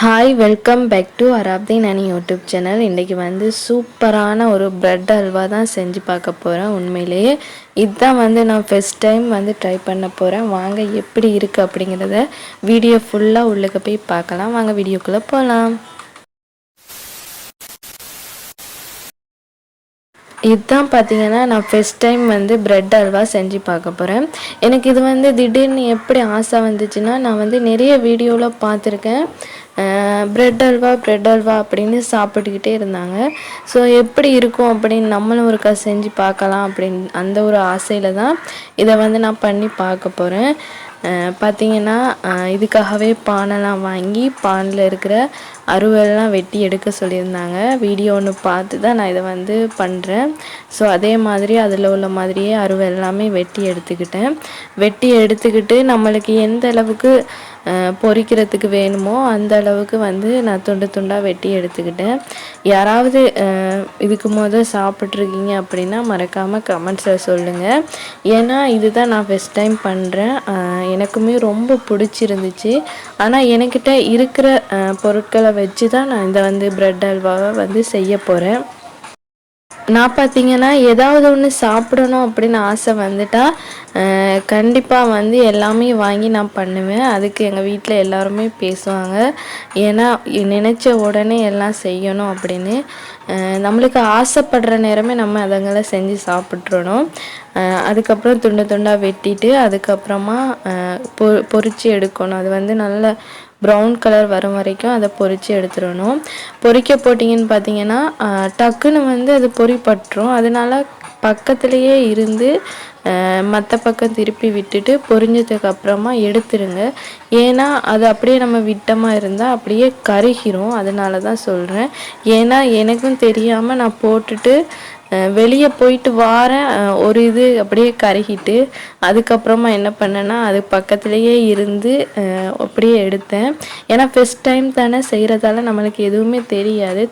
Hi welcome back to அராப்தி நானி YouTube channel இன்றைக்கி வந்து சூப்பரான ஒரு ப்ரெட் அல்வா தான் செஞ்சு பார்க்க போகிறேன் உண்மையிலேயே. இதுதான் வந்து நான் ஃபஸ்ட் டைம் வந்து ட்ரை பண்ண போகிறேன் வாங்க எப்படி இருக்குது அப்படிங்கிறத வீடியோ ஃபுல்லாக உள்ளுக்கு போய் பார்க்கலாம். வாங்க வீடியோக்குள்ளே போகலாம் இதுதான் பார்த்தீங்கன்னா நான் ஃபஸ்ட் டைம் வந்து ப்ரெட் அல்வா செஞ்சு பார்க்க போகிறேன் எனக்கு இது வந்து திடீர்னு எப்படி ஆசை வந்துச்சுன்னா நான் வந்து நிறைய வீடியோவில் பார்த்துருக்கேன். ப்ரெட் அல்வா ப்ரெட் அல்வா அப்படின்னு சாப்பிட்டுக்கிட்டே இருந்தாங்க. ஸோ எப்படி இருக்கும் அப்படின்னு நம்மளும் ஒருக்கா செஞ்சு பார்க்கலாம் அப்படின்னு அந்த ஒரு ஆசையில் தான் இதை வந்து நான் பண்ணி பார்க்க போகிறேன் பார்த்திங்கன்னா இதுக்காகவே பானைலாம் வாங்கி பானில் இருக்கிற அறுவெல்லாம் வெட்டி எடுக்க சொல்லியிருந்தாங்க. வீடியோ ஒன்று பார்த்து தான் நான் இதை வந்து பண்ணுறேன் ஸோ அதே மாதிரி அதில் உள்ள மாதிரியே அருவெல்லாமே எல்லாமே வெட்டி எடுத்துக்கிட்டேன். வெட்டி எடுத்துக்கிட்டு நம்மளுக்கு எந்த அளவுக்கு பொறிக்கிறதுக்கு வேணுமோ அந்த அளவுக்கு வந்து நான் துண்டு துண்டாக வெட்டி எடுத்துக்கிட்டேன். யாராவது இதுக்கு முதல் சாப்பிட்ருக்கீங்க அப்படின்னா மறக்காமல் கமெண்ட்ஸில் சொல்லுங்கள் ஏன்னா இதுதான் நான் ஃபஸ்ட் டைம் பண்ணுறேன் எனக்குமே ரொம்ப பிடிச்சிருந்துச்சு. ஆனால் என்கிட்ட இருக்கிற பொருட்களை வச்சு தான் நான் இந்த வந்து ப்ரெட் அல்வாவை வந்து செய்ய போகிறேன் நான் பார்த்தீங்கன்னா ஏதாவது ஒன்று சாப்பிடணும் அப்படின்னு ஆசை வந்துட்டால் கண்டிப்பாக வந்து எல்லாமே வாங்கி நான் பண்ணுவேன். அதுக்கு எங்கள் வீட்டில் எல்லாருமே பேசுவாங்க. ஏன்னா நினச்ச உடனே எல்லாம் செய்யணும் அப்படின்னு. நம்மளுக்கு ஆசைப்படுற நேரமே நம்ம அதங்களை செஞ்சு சாப்பிட்றணும் அதுக்கப்புறம் துண்டு துண்டாக வெட்டிட்டு அதுக்கப்புறமா பொ பொறிச்சு எடுக்கணும். அது வந்து நல்ல ப்ரௌன் கலர் வரும் வரைக்கும் அதை பொறிச்சு எடுத்துடணும். பொறிக்க போட்டிங்கன்னு பார்த்தீங்கன்னா டக்குன்னு வந்து அது பொறி பட்டுரும் அதனால பக்கத்துலேயே இருந்து மற்ற பக்கம் திருப்பி விட்டுட்டு பொரிஞ்சதுக்கு அப்புறமா எடுத்துருங்க ஏன்னா அது அப்படியே நம்ம விட்டமாக இருந்தால் அப்படியே கருகிரும். அதனால தான் சொல்கிறேன் ஏன்னா எனக்கும் தெரியாமல் நான் போட்டுட்டு வெளியே போயிட்டு வாரேன். ஒரு இது அப்படியே கருகிட்டு அதுக்கப்புறமா என்ன பண்ணேன்னா அது பக்கத்துலேயே இருந்து அப்படியே எடுத்தேன். ஏன்னா ஃபஸ்ட் டைம் தானே செய்கிறதால நம்மளுக்கு எதுவுமே தெரியாது.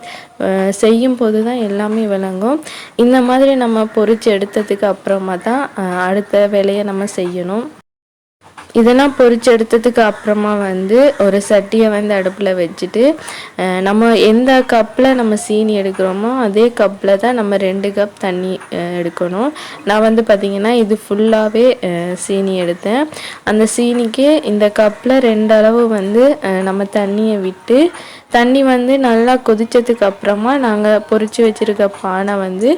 செய்யும் போது தான் எல்லாமே விளங்கும். இந்த மாதிரி நம்ம பொறிச்சு எடுத்ததுக்கு அப்புறமா தான் அடுத்த வேலையை நம்ம செய்யணும். இதெல்லாம் பொறிச்சு எடுத்ததுக்கு அப்புறமா வந்து ஒரு சட்டியை வந்து அடுப்பில் வச்சுட்டு நம்ம எந்த கப்பில் நம்ம சீனி எடுக்கிறோமோ அதே கப்பில் தான் நம்ம ரெண்டு கப் தண்ணி எடுக்கணும். நான் வந்து பார்த்திங்கன்னா இது ஃபுல்லாகவே சீனி எடுத்தேன். அந்த சீனிக்கு இந்த கப்பில் ரெண்டு அளவு வந்து நம்ம தண்ணியை விட்டு தண்ணி வந்து நல்லா கொதித்ததுக்கு அப்புறமா நாங்கள் பொறிச்சு வச்சுருக்க பானை வந்து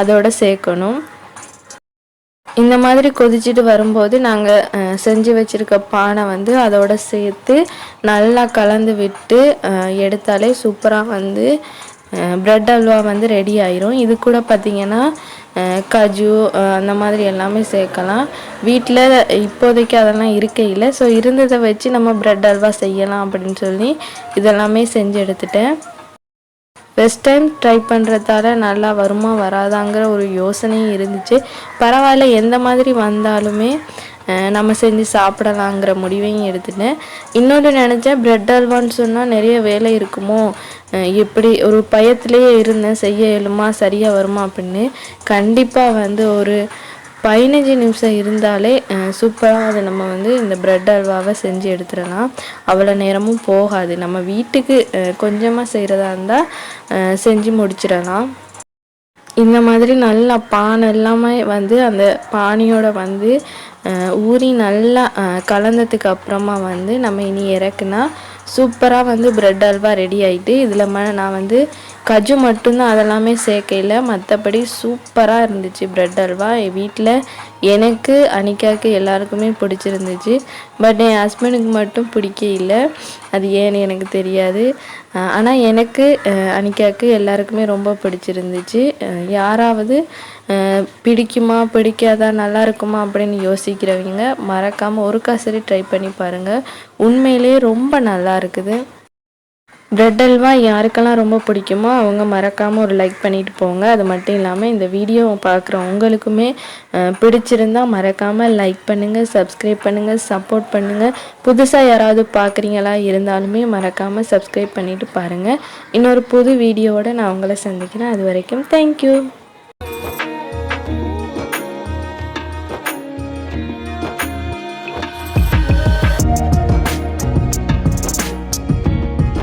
அதோட சேர்க்கணும். இந்த மாதிரி கொதிச்சுட்டு வரும்போது நாங்கள் செஞ்சு வச்சுருக்க பானை வந்து அதோட சேர்த்து நல்லா கலந்து விட்டு எடுத்தாலே சூப்பராக வந்து ப்ரெட் அல்வா வந்து ரெடி ஆயிரும். இது கூட பார்த்திங்கன்னா கஜு அந்த மாதிரி எல்லாமே சேர்க்கலாம். வீட்டில் இப்போதைக்கு அதெல்லாம் இருக்கையில் ஸோ இருந்ததை வச்சு நம்ம ப்ரெட் அல்வா செய்யலாம் அப்படின்னு சொல்லி இதெல்லாமே செஞ்சு எடுத்துட்டேன். ஃபஸ்ட் டைம் ட்ரை பண்ணுறதால நல்லா வருமா வராதாங்கிற ஒரு யோசனையும் இருந்துச்சு. பரவாயில்ல எந்த மாதிரி வந்தாலுமே நம்ம செஞ்சு சாப்பிடலாங்கிற முடிவையும் எடுத்துட்டேன். இன்னொன்று நினச்சேன் ப்ரெட் அல்வான்னு சொன்னால் நிறைய வேலை இருக்குமோ? எப்படி ஒரு பயத்துலேயே இருந்தேன் செய்ய இயலுமா சரியாக வருமா அப்படின்னு. கண்டிப்பாக வந்து ஒரு பதினஞ்சு நிமிஷம் இருந்தாலே சூப்பராக அதை நம்ம வந்து இந்த ப்ரெட் அல்வாவை செஞ்சு எடுத்துடலாம். அவ்வளோ நேரமும் போகாது. நம்ம வீட்டுக்கு கொஞ்சமாக செய்கிறதா இருந்தால் செஞ்சு முடிச்சிடலாம். இந்த மாதிரி நல்லா பானை எல்லாமே வந்து அந்த பானியோட வந்து ஊறி நல்லா கலந்ததுக்கு அப்புறமா வந்து நம்ம இனி இறக்குனா சூப்பராக வந்து ப்ரெட் அல்வா ரெடி ஆகிட்டு இதில் நான் வந்து கஜு மட்டும்தான் அதெல்லாமே சேர்க்கையில் மற்றபடி சூப்பராக இருந்துச்சு ப்ரெட் அல்வா. என் வீட்டில் எனக்கு அனிக்காவுக்கு எல்லாருக்குமே பிடிச்சிருந்துச்சு. பட் என் ஹஸ்பண்டுக்கு மட்டும் பிடிக்க இல்லை அது ஏன்னு எனக்கு தெரியாது. ஆனால் எனக்கு அனிக்காவுக்கு எல்லாருக்குமே ரொம்ப பிடிச்சிருந்துச்சு. யாராவது பிடிக்குமா பிடிக்காதா நல்லா இருக்குமா அப்படின்னு யோசிக்கிறவங்க மறக்காமல் ஒரு காசரி ட்ரை பண்ணி பாருங்கள் உண்மையிலேயே ரொம்ப நல்லா இருக்குது ப்ரெட் அல்வா யாருக்கெல்லாம் ரொம்ப பிடிக்குமோ அவங்க மறக்காமல் ஒரு லைக் பண்ணிட்டு போங்க. அது மட்டும் இல்லாமல் இந்த வீடியோவை பார்க்குற உங்களுக்குமே பிடிச்சிருந்தால் மறக்காமல் லைக் பண்ணுங்கள் சப்ஸ்கிரைப் பண்ணுங்கள் சப்போர்ட் பண்ணுங்கள் புதுசாக யாராவது பார்க்குறீங்களா இருந்தாலுமே மறக்காமல் சப்ஸ்கிரைப் பண்ணிவிட்டு பாருங்கள் இன்னொரு புது வீடியோவோடு நான் உங்களை சந்திக்கிறேன். அது வரைக்கும் தேங்க்யூ